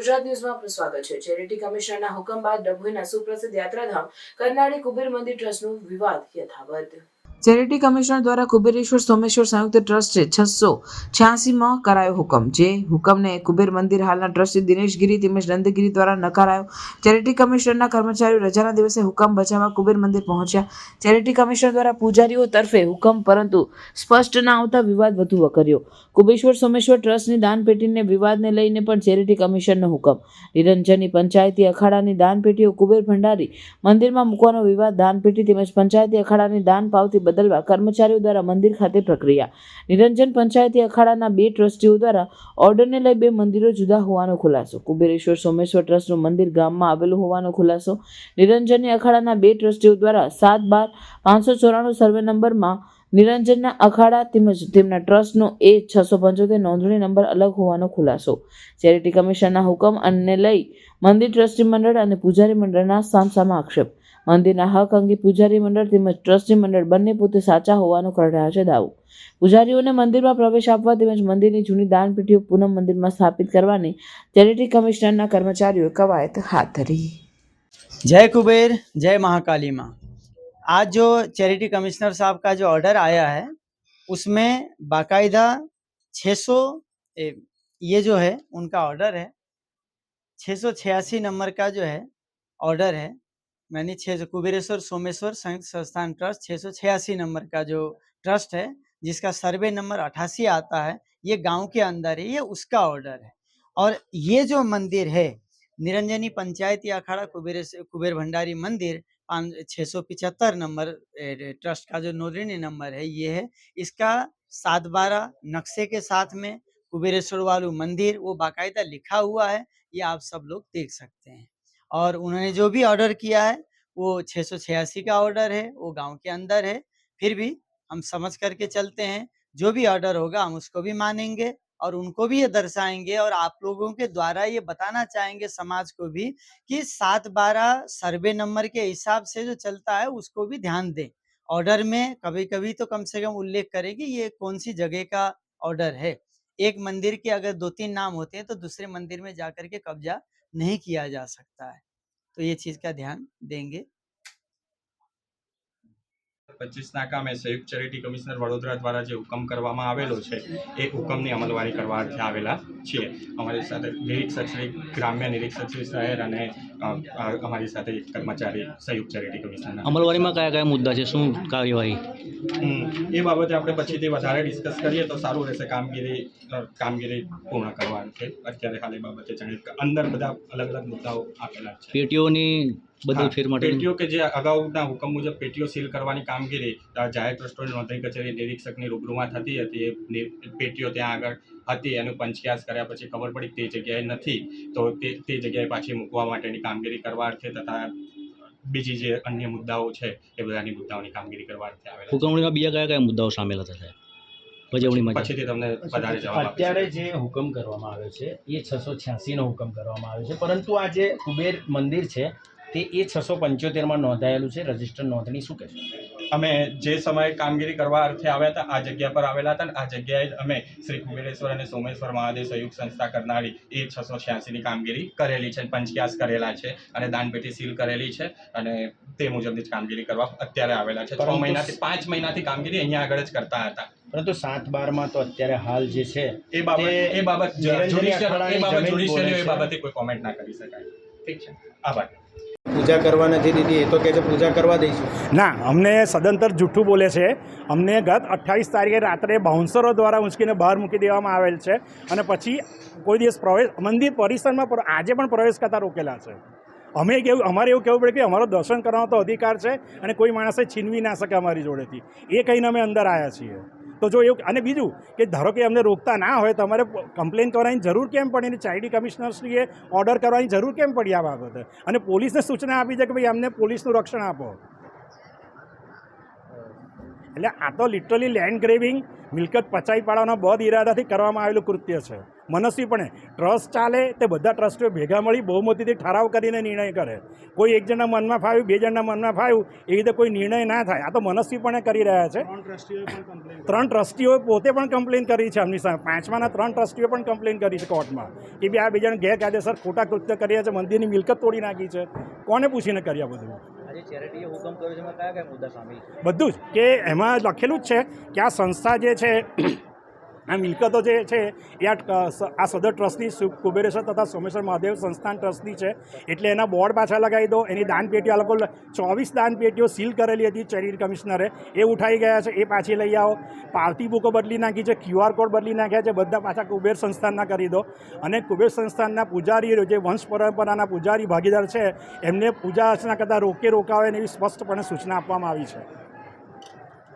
ગુજરાત ન્યૂઝમાં આપનું સ્વાગત છે. ચેરિટી કમિશનરના હુકમ બાદ ડભોઈના સુપ્રસિદ્ધ યાત્રાધામ કરનાળી કુબેર મંદિર ટ્રસ્ટનું વિવાદ યથાવત. ચેરિટી કમિશનર દ્વારા કુબેરેશ્વર સોમેશ્વર સંયુક્ત ટ્રસ્ટ છસો છ્યાસીમાં કરાયો હુકમ, જે હુકમને કુબેર મંદિર હાલના ટ્રસ્ટી દિનેશગીરી તેમજ નંદગીરી દ્વારા નકારાયો. ચેરિટી કમિશનરના કર્મચારીઓ રજાના દિવસે હુકમ બચાવવા કુબેર મંદિર પહોંચ્યા. ચેરિટી કમિશનર દ્વારા પૂજારીઓ તરફે હુકમ, પરંતુ સ્પષ્ટ ના આવતા વિવાદ વધુ વકર્યો. કુબેશ્વર સોમેશ્વર ટ્રસ્ટની દાનપેટીને વિવાદને લઈને પણ ચેરિટી કમિશનનો હુકમ. નિરંજનની પંચાયતી અખાડાની દાનપેટીઓ કુબેર ભંડારી મંદિરમાં મૂકવાનો વિવાદ, દાનપેટી તેમજ પંચાયતી અખાડાની દાન પાવતી બદલવા કર્મચારીઓ દ્વારા મંદિર ખાતે પ્રક્રિયા. નિરંજન પંચાયતી અખાડાના બે ટ્રસ્ટીઓ દ્વારા ઓર્ડરને લઈ બે મંદિરો જુદા હોવાનો ખુલાસો. કુબેરેશ્વર સોમેશ્વર ટ્રસ્ટનું મંદિર ગામમાં આવેલું હોવાનો ખુલાસો. નિરંજનની અખાડાના બે ટ્રસ્ટીઓ દ્વારા સાત બાર પાંચસો ચોરાણું સર્વે નંબરમાં નિરંજનના અખાડા તેમજ તેમના ટ્રસ્ટનો એ છસો પંચોતેર નોંધણી નંબર અલગ હોવાનો ખુલાસો. ચેરિટી કમિશનના હુકમ અને લઈ મંદિર ટ્રસ્ટી મંડળ અને પૂજારી મંડળના સામસામા આક્ષેપ. મંદિરના હક અંગે પૂજારી મંડળ તેમજ ટ્રસ્ટી મંડળ બંને પોતે સાચા હોવાનો કરી રહ્યા છે દાવો પૂજારીઓને મંદિરમાં પ્રવેશ આપવા તેમજ મંદિરની જૂની દાનપેટીઓ પૂનમ મંદિરમાં સ્થાપિત કરવાની ચેરિટી કમિશનરના કર્મચારીઓએ કવાયત હાથ ધરી जय कुबेर जय महाकाली माँ आज जो चैरिटी कमिश्नर साहब का जो ऑर्डर आया है उसमें बाकायदा 600 ए, ये जो है उनका ऑर्डर है छः नंबर का जो है ऑर्डर है यानी छः कुबेरेश्वर, सोमेश्वर संयुक्त संस्थान ट्रस्ट छः सौ छियासी नंबर का जो ट्रस्ट है, जिसका सर्वे नंबर अठासी आता है, ये गाँव के अंदर है, ये उसका ऑर्डर है। और ये जो मंदिर है, निरंजनी पंचायती अखाड़ा कुबेर कुबेर भंडारी मंदिर छः सौ पिचहत्तर नंबर ट्रस्ट का जो नोदरी नंबर है, ये है। इसका सात बारह नक्शे के साथ में कुबेरेश्वर वालू मंदिर, वो बाकायदा लिखा हुआ है, ये आप सब लोग देख सकते हैं। और उन्होंने जो भी ऑर्डर किया है, वो छः का ऑर्डर है, वो गाँव के अंदर है। फिर भी हम समझ करके चलते हैं, जो भी ऑर्डर होगा हम उसको भी मानेंगे और उनको भी ये दर्शाएँगे और आप लोगों के द्वारा ये बताना चाहेंगे समाज को भी कि सात बारह सर्वे नंबर के हिसाब से जो चलता है उसको भी ध्यान दें। ऑर्डर में कभी कभी तो कम से कम उल्लेख करें कि ये कौन सी जगह का ऑर्डर है। एक मंदिर के अगर दो तीन नाम होते हैं तो दूसरे मंदिर में जाकर के कब्जा नहीं किया जा सकता है। तो ये चीज का ध्यान देंगे પચીસના કામે સંયુક્ત ચેરિટી કમિશનર વડોદરા દ્વારા જે હુકમ કરવામાં આવેલો છે એ હુકમની અમલવારી કરવા અર્થે આવેલા છીએ. અમારી સાથે નિરીક્ષક શ્રી ગ્રામ્ય નિરીક્ષક શ્રી શહેર અને અમારી સાથે કર્મચારી સંયુક્ત ચેરિટી કમિશનર અમલવારીમાં કયા કયા મુદ્દા છે? શું કાર્યવાહી? એ બાબતે આપણે પછીથી વધારે ડિસ્કસ કરીએ તો સારું રહેશે કામગીરી કામગીરી પૂર્ણ કરવાની છે. અત્યારે હાલ એ બાબતે જાણીએ અંદર બધા અલગ અલગ મુદ્દાઓ આપેલા છે. પેટીઓની બદલ ફેર માટે પેટીઓ કે જે અગાઉના હુકમ મુજબ પેટીઓ સીલ કરવાની કામગીરી જાહેર ટ્રસ્ટોની નોંધણી કચેરી નિરીક્ષકની રૂબરૂમાં થતી હતી. એ પેટીઓ ત્યાં આગળ હતી. એનું પંચક્યાસ કર્યા પછી ખબર પડી તે જગ્યાએ નથી. તો તે તે જગ્યાએ પાછી મૂકવા માટેની કામગીરી કરવા અર્થે તથા બીજી જે અન્ય મુદ્દાઓ છે એ બધાની મુદ્દાઓની કામગીરી કરવા અર્થે આવેલા હુકમણીમાં બીજા કયા કયા મુદ્દાઓ સામેલ હતા સાહેબ? ભજવણીમાં પછીથી તમને વધારે અત્યારે જે હુકમ કરવામાં આવ્યો છે એ છસો છ્યાસીનો હુકમ કરવામાં આવ્યો છે. પરંતુ આ જે કુબેર મંદિર છે તે એ છસો પંચોતેરમાં નોંધાયેલું છે. રજિસ્ટર નોંધણી શું કહેશો? અમે જે સમયે કામગીરી કરવા અર્થે આવ્યા હતા આ જગ્યા પર આવેલા હતા અને આ જગ્યાએ જ અમે શ્રી કુબેરેશ્વર અને સોમેશ્વર મહાદેવ સંયુક્ત સંસ્થા કરનારી એ છસો છ્યાસીની કામગીરી કરેલી છે પંચક્યાસ કરેલા છે અને દાનપેટી સીલ કરેલી છે અને તે મુજબની જ કામગીરી કરવા અત્યારે આવેલા છે. છ મહિનાથી પાંચ મહિનાથી કામગીરી અહીંયા આગળ જ કરતા હતા. પરંતુ સાત બારમાં તો અત્યારે હાલ જે છે એ બાબત એ બાબત એ બાબતે કોઈ કોમેન્ટ ના કરી શકાય. ઠીક છે. આભાર. પૂજા કરવા નથી દીધી એ તો કહે છે પૂજા કરવા દઈશું. ના, અમને સદંતર જૂઠું બોલે છે. અમને ગત અઠ્ઠાવીસ તારીખે રાત્રે બાઉન્સરો દ્વારા ઉંચકીને બહાર મૂકી દેવામાં આવેલ છે અને પછી કોઈ દિવસ પ્રવેશ, મંદિર પરિસરમાં પર- આજે પણ પ્રવેશ કરતા રોકેલા છે. અમે કેવું, અમારે એવું કહેવું પડે કે અમારો દર્શન કરવાનો તો અધિકાર છે અને કોઈ માણસે છીનવી ના શકે અમારી જોડેથી. એ કહીને અમે અંદર આવ્યા છીએ. તો જો એવું અને બીજું કે ધારો કે અમને રોકતા ના હોય તમારે કમ્પ્લેન કરવાની જરૂર કેમ પડી? અને ચાઇલ્ડ કમિશનરશ્રીએ ઓર્ડર કરવાની જરૂર કેમ પડી આ બાબતે? અને પોલીસને સૂચના આપી છે કે ભાઈ અમને પોલીસનું રક્ષણ આપો. એટલે આ તો લિટરલી લેન્ડ ગ્રેવિંગ મિલકત પચાવી પાડવાના બદ ઇરાદાથી કરવામાં આવેલું કૃત્ય છે. મનસ્વીપણે. ટ્રસ્ટ ચાલે તે બધા ટ્રસ્ટીઓ ભેગા મળી બહુમતીથી ઠરાવ કરીને નિર્ણય કરે. કોઈ એક જણના મનમાં ફાવ્યું બે જણના મનમાં ફાવ્યું એ રીતે કોઈ નિર્ણય ના થાય. આ તો મનસ્વીપણે કરી રહ્યા છે. ત્રણ ટ્રસ્ટીઓએ પોતે પણ કમ્પ્લેન કરી છે એમની સામે. પાંચમાના ત્રણ ટ્રસ્ટીઓ પણ કમ્પ્લેન કરી છે કોર્ટમાં કે બી આ બે જણ ગેરકાયદેસર ખોટા કૃત્ય કર્યા છે મંદિરની મિલકત તોડી નાખી છે. કોને પૂછીને કર્યા બધું? આજે ચેરિટીએ હુકમ કર્યો છે એમાં કયા કયા મુદ્દા સામેલ છે? બધું જ. કે એમાં લખેલું જ છે કે આ સંસ્થા જે છે આ મિલકતો જે છે, એ આ સદર ટ્રસ્ટની કુબેરેશ્વર તથા સોમેશ્વર મહાદેવ સંસ્થાન ટ્રસ્ટની છે. એટલે એના બોર્ડ પાછા લગાવી દો. એની દાનપેટીઓ, આ લોકો ચોવીસ દાનપેટીઓ સીલ કરેલી હતી ચેરિટી કમિશનરે. એ ઉઠાઈ ગયા છે. એ પાછી લઈ આવો. પાવતી બુકો બદલી નાખી છે. ક્યુઆર કોડ બદલી નાખ્યા છે. બધા પાછા કુબેર સંસ્થાનના કરી દો. અને કુબેર સંસ્થાનના પૂજારી જે વંશ પરંપરાના પૂજારી ભાગીદાર છે, એમને પૂજા અર્ચના કરતાં રોકે રોકાવે એવી સ્પષ્ટપણે સૂચના આપવામાં આવી છે.